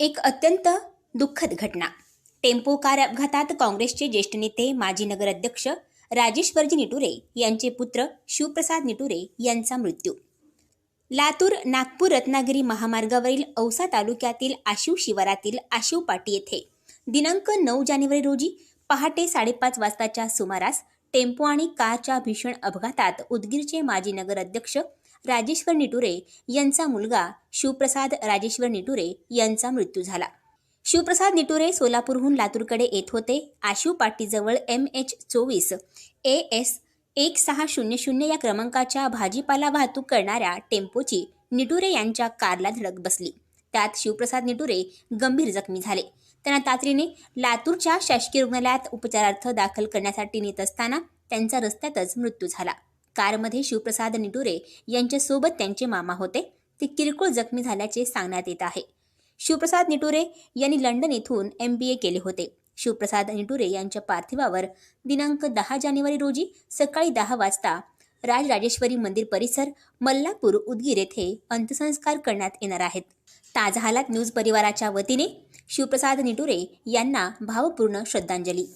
एक अत्यंत दुःखद घटना. टेम्पो कार अपघातात काँग्रेसचे ज्येष्ठ नेते माजी नगराध्यक्ष राजेश्वरजी निटुरे यांचे पुत्र शिवप्रसाद निटुरे यांचा मृत्यू. लातूर नागपूर रत्नागिरी महामार्गावरील औसा तालुक्यातील आशिव शिवारातील आशिव पाटी येथे दिनांक नऊ जानेवारी रोजी पहाटे साडेपाच वाजताच्या सुमारास टेम्पो आणि कारच्या भीषण अपघातात उदगीरचे माजी नगराध्यक्ष राजेश्वर निटुरे यांचा मुलगा शिवप्रसाद राजेश्वर निटुरे यांचा मृत्यू झाला. शिवप्रसाद निटुरे सोलापूरहून लातूरकडे येत होते. आशिव पाटीजवळ एम एच चोवीस ए एस एक सहा शून्य शून्य या क्रमांकाच्या भाजीपाला वाहतूक करणाऱ्या टेम्पोची निटुरे यांच्या कारला धडक बसली. त्यात शिवप्रसाद निटुरे गंभीर जखमी झाले. त्यांना तातडीने लातूरच्या शासकीय रुग्णालयात उपचारार्थ दाखल करण्यासाठी नेत असताना त्यांचा रस्त्यातच मृत्यू झाला. कारमध्ये शिवप्रसाद निटुरे यांच्यासोबत त्यांचे मामा होते. ते किरकोळ जखमी झाल्याचे सांगण्यात येत आहे. शिवप्रसाद निटुरे यांनी लंडन येथून एम बी ए केले होते. शिवप्रसाद निटुरे यांच्या पार्थिवावर दिनांक दहा जानेवारी रोजी सकाळी दहा वाजता राजराजेश्वरी मंदिर परिसर मल्लापूर उदगीर येथे अंत्यसंस्कार करण्यात येणार आहेत. ताजा हालात न्यूज परिवाराच्या वतीने शिवप्रसाद निटुरे यांना भावपूर्ण श्रद्धांजली.